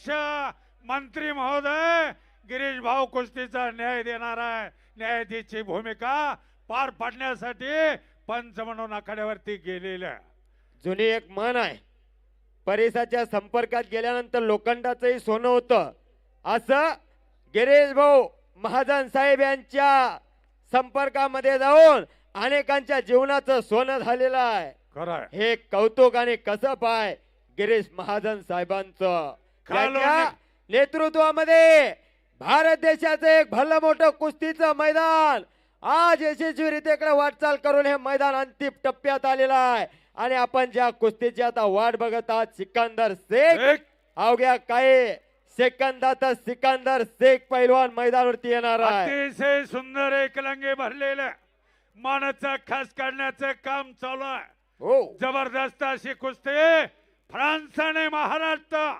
अध्यक्ष मंत्री महोदय गिरीश भाऊ कुस्तीचा न्याय देणार आहे. न्यायाधीशची भूमिका पार पाडण्यासाठी पंच म्हणून आखाड्यावरती गेलेले आहे. जुनी एक म्हण आहे परिसाच्या संपर्कात गेल्यानंतर लोखंडाचंही सोनं होतं. असं गिरीश भाऊ महाजन साहेब यांच्या संपर्कामध्ये जाऊन अनेकांच्या जीवनाचं सोनं झालेलं आहे. खरं आहे. हे कौतुक आणि कसब आहे गिरीश महाजन साहेबांचं. नेतृत्वामध्ये भारत देशाचं एक भलं मोठं कुस्तीचं मैदान. आज यशस्वीरित्याकडे वाटचाल करून हे मैदान अंतिम टप्प्यात आलेलं आहे. आणि आपण ज्या कुस्तीची आता वाट बघत आहात सिकंदर शेख. एक अवघ्या काही सेकंदातच सिकंदर शेख पैलवान मैदानावरती येणार आहे. अतिशय सुंदर एकलंगे भरलेलं. मानाचा खास काढण्याचं काम चालू आहे. हो. जबरदस्त अशी कुस्ती. फ्रान्स आणि महाराष्ट्र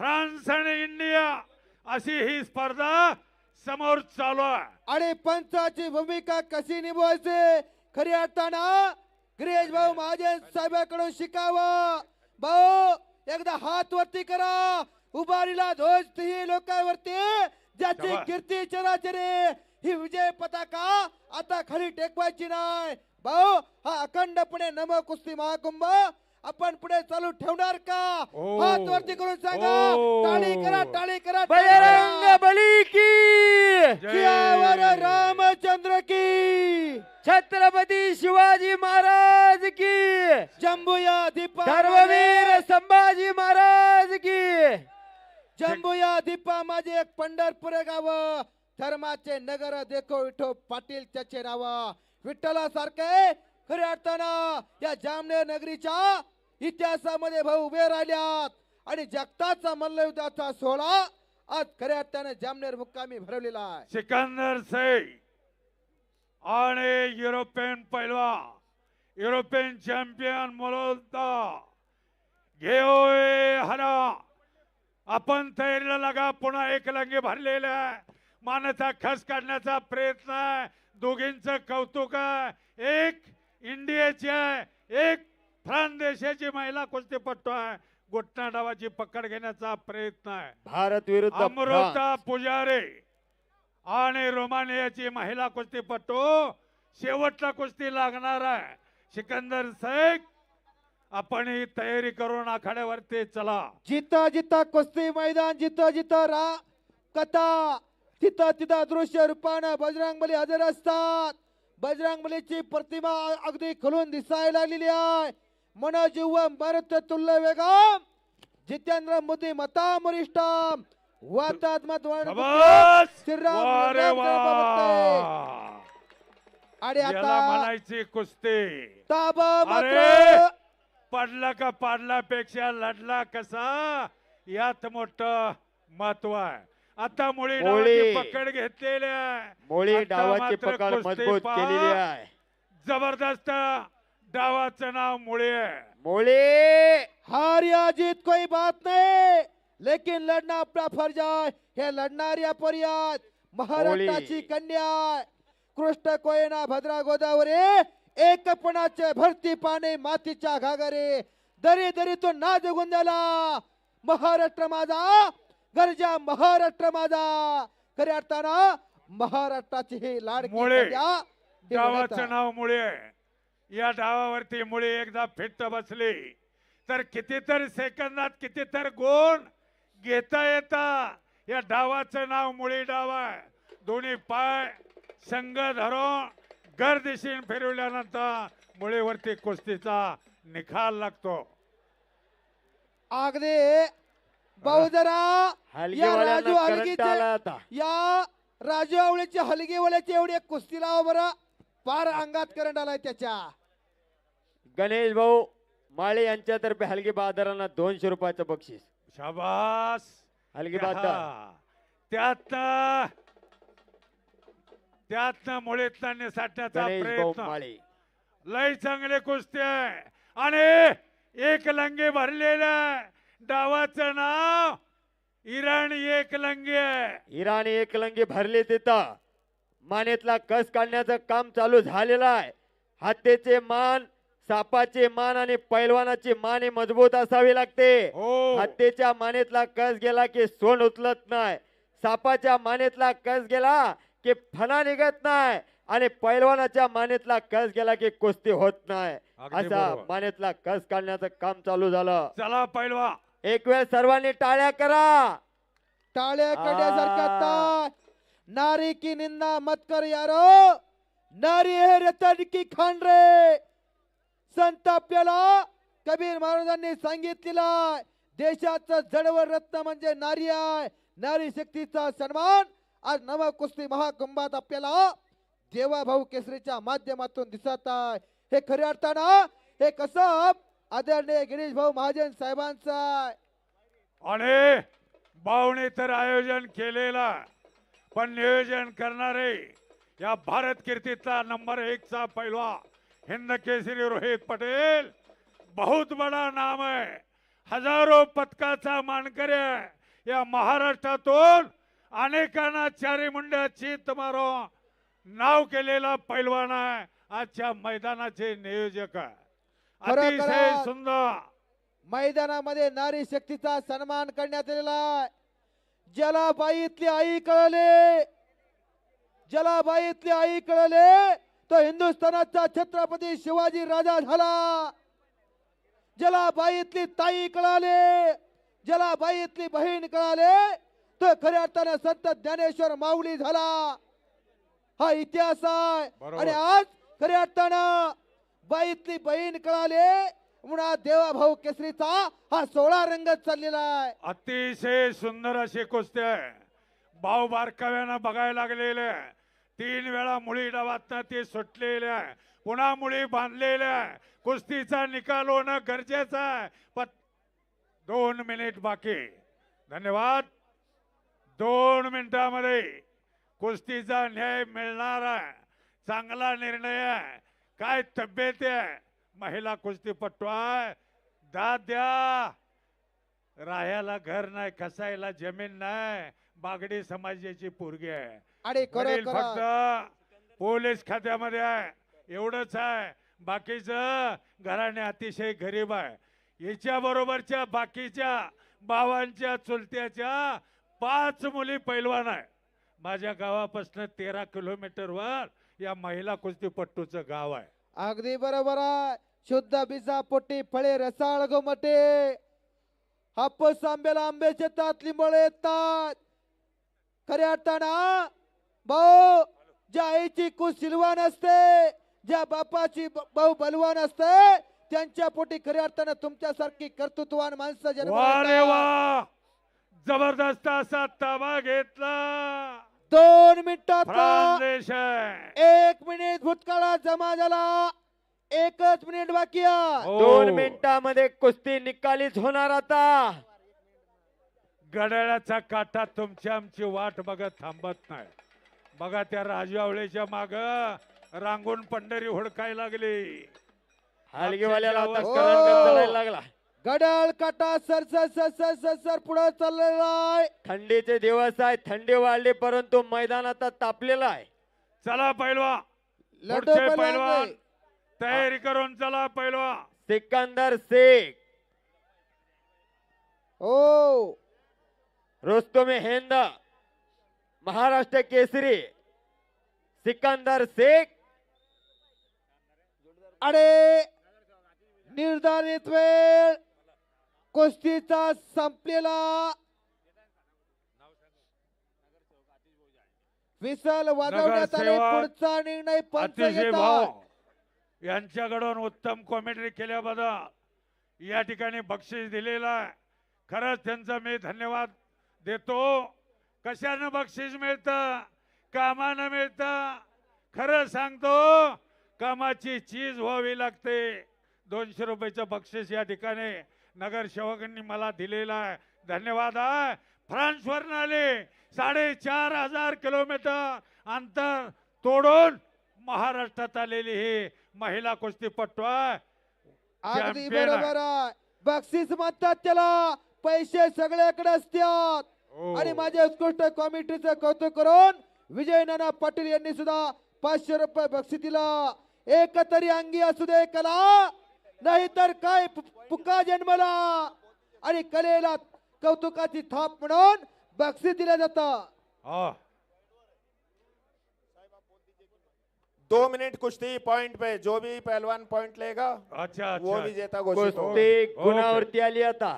फ्रान्स आणि इंडिया अशी ही स्पर्धा समोर चालू आहे. आणि पंचाची भूमिका कशी निभवायची? खरी अर्थानं गिरीश भाऊ महाजन साहेबांकडून शिकावं. भाऊ एकदा हात वरती करा. उभारीला ध्वज तिही लोकांवरती. ज्याची. कीर्ती चराचरे ही विजय पताका आता खाली टेकवायची नाही. भाऊ हा अखंडपणे नम कुस्ती महाकुंभ आपण पुढे चालू ठेवणार का. हात वरती करून सांगा. टाळी करा टाळी करा बजरंग. बली की! रामचंद्र की! छत्रपती शिवाजी महाराज की! जंबूया दीपा धर्मवीर संभाजी महाराज की! जंबूया दीपा माझे एक पंढरपूर गाव. धर्माचे नगर देखो विठो पाटील त्याचे नाव विठ्ठला सारखे खऱ्या अर्थानं या जामनेर नगरीच्या इतिहासामध्ये भाऊ उभे राहिल्यात. आणि जगताचा मल्लयुद्धाचा सोहळा आज खऱ्या अर्थानं जामनेर मुक्कामी भरवलेला आहे. सिकंदर शेख आणि युरोपियन पैलवा युरोपियन चॅम्पियन मोलोदा घेओय हरा आपण तयारीला लागा पुन्हा एक लंगे भरलेला आहे. मानाचा खस काढण्याचा प्रयत्न आहे. दोघींचं कौतुक आहे. एक इंडियाची आहे. एक फ्रान्स देशाची महिला कुस्तीपट्टू आहे. घुटना डावाची पकड घेण्याचा प्रयत्न आहे. भारत विरुद्ध. अमृता पुजारे आणि रोमानियाची महिला कुस्तीपटू शेवटला कुस्ती लागणार आहे. सिकंदर शेख आपण ही तयारी करून आखाड्यावरती चला. जिथं जिथं कुस्ती मैदान जिथं जिथं रा कथा तिथं तिथं दृश्य रूपानं बजरंगबली हजर असतात. बजरंगबलीची प्रतिमा अगदी खुलून दिसायला लागलेली आहे. मनोजीव मरत तुल्य वेगम जितेंद्र मोदी मता वरिष्ठम वातात मत शाबास! श्रीराम वा रे राम वा! जय बाबा आणि आता म्हणायची कुस्ती. ताबा मात्र पडला का पाडल्यापेक्षा लढला कसा? यात मोठ महत्त्व आहे. आता मुळी मुळी. डावाची पकड घेतलेली आहे मोळी डावाची पकड मजबूत. केलेली आहे जबरदस्त डावाचं नाव मुळे आहे मोळी हार या जीत कोई बात नहीं लेकिन लड़ना अपना फर्ज है हे लढणाऱ्या पर्यात महाराष्ट्राची. कन्या आहे. कृष्ण कोयना भद्रा गोदावरी एकपणाचे भरती पाने मातीच्या घागरे दरी दरी तो नाद गुंजला महाराष्ट्र माझा गरजा महाराष्ट्र माझा खऱ्या अर्थानं महाराष्ट्राची ही लाडकी मुळे. आहे. नाव मुळे आहे. या डावावरती मुळे एकदा फिट्ट बसली तर कितीतर सेकंदात कितीतर गुण घेता येता या डावाचं नाव मुळी डाव आहे दोन्ही पाय संघ धरून गर्दिशीन फिरवल्यानंतर मुळीवरती कुस्तीचा निकाल लागतो अगदी भाऊ जरा या राजू हलगीचे या राजू आवळीची हलगीवाल्याची एवढी एक कुस्ती लावा बरं. फार अंगात करंट आलाय त्याच्या. गणेश भाऊ माळे यांच्यातर्फे हलगी बहादरांना दोनशे रुपयाचं बक्षीस. शाबास. हलगी बहादर. त्यातनं त्यातनं मुळीतनं निसाटण्याचा प्रयत्न. माळे. लय चांगले कुस्ती आहे. आणि एक लंगे भरलेलं आहे. डावाचं नाव इराण एक लंगे आहे. इराणी एकलंगी भरले तिथं. मानेतला कस काढण्याचं काम चालू झालेलं आहे. हत्येचे मान सापाची मान आणि पैलवानाची मान ही मजबूत असावी लागते. हो. हत्तीच्या मानेतला कस गेला की सोंड उचलत नाही. सापाच्या मानेतला कस गेला की फणा निघत नाही. आणि पैलवानाच्या मानेतला कस गेला की कुस्ती होत नाही. असा. मानेतला कस काढण्याचं काम चालू झालं. चला पैलवा एक वेळ सर्वांनी टाळ्या करा. टाळ्या ताय नारी की निंदा मत कर यारो. नारी हे रतन की खान रे संत आपल्याला कबीर महाराजांनी सांगितलेलं देशाचं जडवं रत्न म्हणजे नारी आहे. नारी शक्तीचा सन्मान. आज नव कुस्ती महाकुंभात आपल्याला देवा भाऊ केसरीच्या माध्यमातून दिसत आहे. हे खऱ्या अर्थानं हे कसं आदरणीय गिरीश भाऊ महाजन साहेबांचा आणि बावणे तर आयोजन केलेला पण नियोजन करणारे या भारत कीर्तीचा नंबर एक चा पैलवा हिंद केसरी रोहित पटेल. बहुत बडा नाम आहे. हजारो पदकाचा मानकरी आहे. या महाराष्ट्रातून अनेकांना चारी मुंड्याची तुम्हाला नाव केलेला पैलवान आहे. आजच्या मैदानाचे नियोजक आहे. अतिशय. सुंदर. मैदानामध्ये नारी शक्तीचा सन्मान करण्यात आलेला आहे. ज्याला बाईतली आई कळले. ज्याला बाईतली आई कळले. तो हिंदुस्थानाचा छत्रपती शिवाजी राजा झाला. ज्याला बाईतली ताई कळाले. ज्याला बाईतली बहीण कळाले. तो खऱ्या अर्थानं संत ज्ञानेश्वर माऊली झाला. हा इतिहास आहे. आणि आज खऱ्या अर्थानं बाईतली बहीण कळाले म्हणून देवा भाऊ केसरीचा हा सोळा रंगत चाललेला आहे. अतिशय सुंदर अशी कुस्ती आहे. भाऊ बारकाव्यानं बघायला लागलेले आहे. तीन वेळा मुळी डावातनं ते सुटलेली आहे. पुन्हा मुळी बांधलेली आहे. कुस्तीचा निकाल होणं गरजेचं आहे. पण दोन मिनिट बाकी. धन्यवाद. दोन मिनिटामध्ये कुस्तीचा न्याय मिळणार आहे. चांगला निर्णय आहे. काय तब्येत आहे? महिला कुस्तीपट्टू आहे? दाद द्या राहायला घर नाही कसायला जमीन नाही बागडी समाजाची पोरगी आहे. वडील खरं. फक्त पोलीस खात्यामध्ये आहे. एवढंच आहे. बाकीचं घराणे अतिशय गरीब आहे. याच्या बरोबरच्या बाकीच्या भावांच्या चुलत्याच्या पाच मुली पैलवान आहे. माझ्या गावापासून तेरा किलोमीटरवर या महिला कुस्तीपट्टूचं गाव आहे. अगदी बरोबर आहे. शुद्ध बिजा पोटी फळे रसाळ गोमटे. हापूस आंब्याला आंबे शेतात लिंबोळे येतात. खऱ्या अर्थानं भाऊ ज्या आईची कुस सिलवान असते ज्या बापाची भाऊ बलवान असते त्यांच्या पोटी खऱ्या अर्थानं तुमच्यासारखी कर्तृत्वान माणसं वा रे. वा! जबरदस्त असा ताबा घेतला. दोन मिनिटात एक मिनिट भूतकाळात जमा झाला. एकच मिनिट बाकी आहे. हो. दोन मिनिटामध्ये कुस्ती निकालीच होणार आता. गडाळ्याचा काटा तुमची आमची वाट बघत थांबत नाही. बघा त्या राजवावळेच्या माग रांगून पंढरी हुडकाय लागली. हलगीवाल्याला आता हो. लागला. घड्याळ काटा sir sir sir sir sir sir पुढे चाललेला आहे. थंडीचे दिवस आहे थंडी वाढली परंतु मैदान आता तापलेलं आहे. चला पैलवा. पुढचे पहिलवान पैलवान. तयारी करून चला पैलवा. सिकंदर शेख हो रोस्तुम हिंद. महाराष्ट्र केसरी. सिकंदर शेख अरे निर्धारित वेळ. कुस्तीचा संपलेला विसल वाजवण्यात आले. पुढचा निर्णय पंच अतिशय घेतात. भाऊ यांच्याकडून उत्तम कॉमेंट्री केल्याबद्दल या ठिकाणी बक्षीस दिलेलं आहे. खरंच त्यांचा मी धन्यवाद देतो. कशानं बक्षीस मिळतं? कामानं मिळतं? खरं सांगतो कामाची चीज व्हावी लागते. दोनशे रुपयाचं बक्षीस या ठिकाणी नगरसेवकांनी मला दिलेलं आहे. धन्यवाद आहे फ्रान्सवरनं आले. साडेचार हजार किलोमीटर अंतर तोडून महाराष्ट्रात आलेली ही महिला कुस्तीपट्टू आहे. बरोबर आहे. बक्षीस म्हणतात त्याला. पैसे सगळ्याकडे असतात. हो. आणि माझ्या उत्कृष्ट कॉमिटीचं कौतुक करून विजय नाना पाटील यांनी सुद्धा पाचशे रुपये बक्षीस दिला. एक तरी अंगी असू दे कला. नाहीतर काय? पुका जन्मला. आणि कलेला कौतुकाची थाप म्हणून बक्षीस दिलं जातं. दो मिनट कुश्ती पॉइंट पे जो भी पहलवान पॉइंट लेगा अच्छा वो अच्छा। विजेता घोषित होगा। कुस्ती गुणावरती आली आता.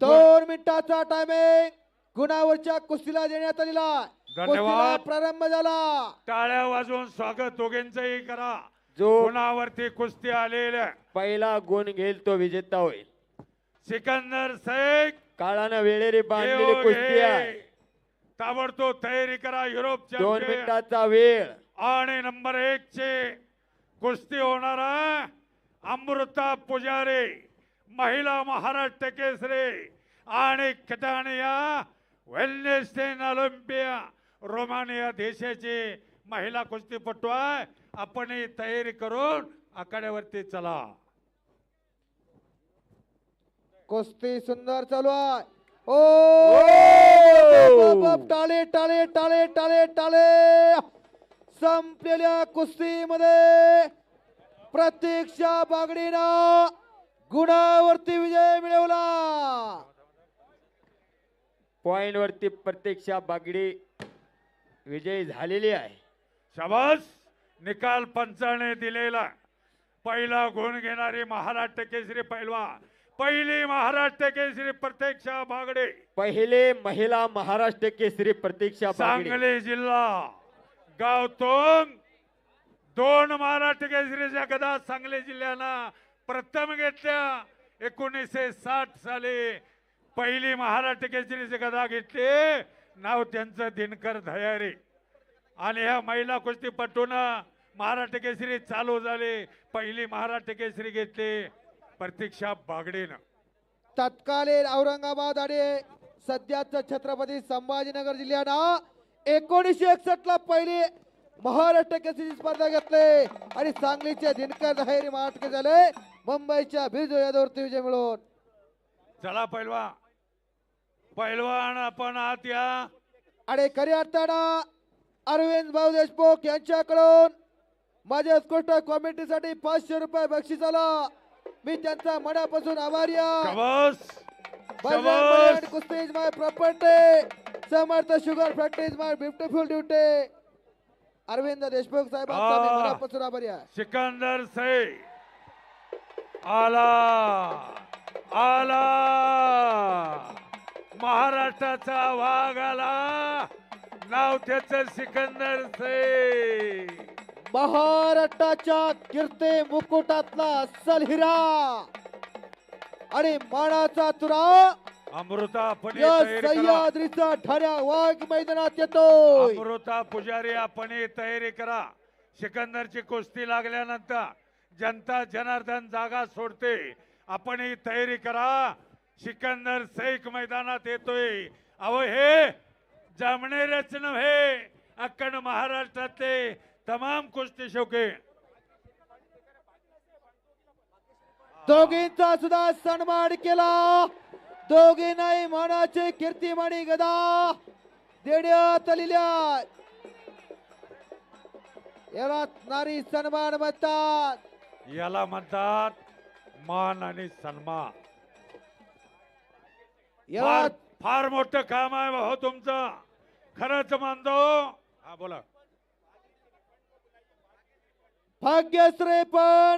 दोन मिनिटाचा टायमिंग गुणावरच्या कुस्तीला देण्यात आलेला. धन्यवाद. प्रारंभ झाला. टाळ्या वाजवून स्वागत दोघींचंही करा. जो गुणावरती कुस्ती आलेल्या पहिला गुण घेईल तो विजेता होईल. सिकंदर शेख काळानं वेळेरी बांधलेली कुस्ती घे. आहे. ताबडतोब तयारी करा युरोप दोन मिनिटाचा वेळ. आणि नंबर एक चे कुस्ती होणार अमृता पुजारी महिला महाराष्ट्र केसरी आणि कटानिया वेल्नेस्टेन ऑलिम्पिया रोमानिया देशाची महिला कुस्तीपटू आहे. आपण तयारी करून आखाड्यावरती चला. कुस्ती सुंदर चालू आहे. ओ! टाळे टाळे टाळे टाळे टाळे. संपलेल्या कुस्तीमध्ये प्रतीक्षा बागडीनं गुणावरती विजय मिळवला. पॉइंट वरती प्रत्यक्षा बागडी विजयी झालेली आहे. शाबास! निकाल पंचाने दिलेला. पहिला गुण घेणारी महाराष्ट्र केसरी पैलवा पहिली महाराष्ट्र केसरी प्रत्यक्षा बागडे. पहिले महिला महाराष्ट्र केसरी प्रतीक्षा बागडी. सांगली जिल्हा. गावतोंग दोन महाराष्ट्र केसरीच्या गदा सांगली जिल्ह्यानं प्रथम घेतल्या. एकोणीसशे साठ साली पहिली महाराष्ट्र केसरीची गदा घेतली. नाव त्यांचं दिनकर धयारी. आणि ह्या महिला कुस्तीपटून महाराष्ट्र केसरी चालू झाली. पहिली महाराष्ट्र केसरी घेतली प्रतीक्षा बागडेनं. तत्कालीन औरंगाबाद आणि सध्याचं छत्रपती संभाजीनगर जिल्ह्यानं एकोणीसशे एकसष्ट ला पहिली महाराष्ट्र केसरी स्पर्धा घेतली. आणि सांगलीचे दिनकर दहेरी महाराष्ट्र झाले. मुंबईच्या बिरजो यादवरती विजय मिळवून. चला पैलवा पैलवान आपण आत या. आणि खऱ्या अर्थानं अरविंद भाऊ देशमुख यांच्याकडून माझ्या उत्कृष्ट कॉमेंट्रीसाठी पाचशे रुपये बक्षीस आला. मी त्यांचा मनापासून आभारी आहे. कुस्ती is my property Samarth sugar factory is my beautiful duty Arvind Deshmukh आ. मनापासून आभारी आहे. सिकंदर से आला! आला! महाराष्ट्राचा वाघ आला! नाव त्याच सिकंदर से महाराष्ट्राच्या कीर्ती मुकुटातला अस्सल हिरा आणि मानाचा तुरा अमृता या सह्याद्रीचा ठाण्या वाघ मैदानात येतोय. अमृता पुजारी आपण तयारी करा. सिकंदरची कुस्ती लागल्यानंतर जनता जनार्दन जागा सोडते. आपण तयारी करा. सिकंदर शेख मैदानात येतोय. अहो हे जमणेरच नव्हे अक्कड महाराष्ट्रातले तमाम कुस्ती शौके दोघींचा सुद्धा सन्मान केला. दोघींनाही मानाचे कीर्तिमानी गदा. देण्यात आलेल्या. याला नारी सन्मान म्हणतात. याला म्हणतात मान आणि सन्मान. याला फार फार मोठं काम आहे भाऊ तुमचं. खरंच मानतो. हा बोला. भाग्यश्री पण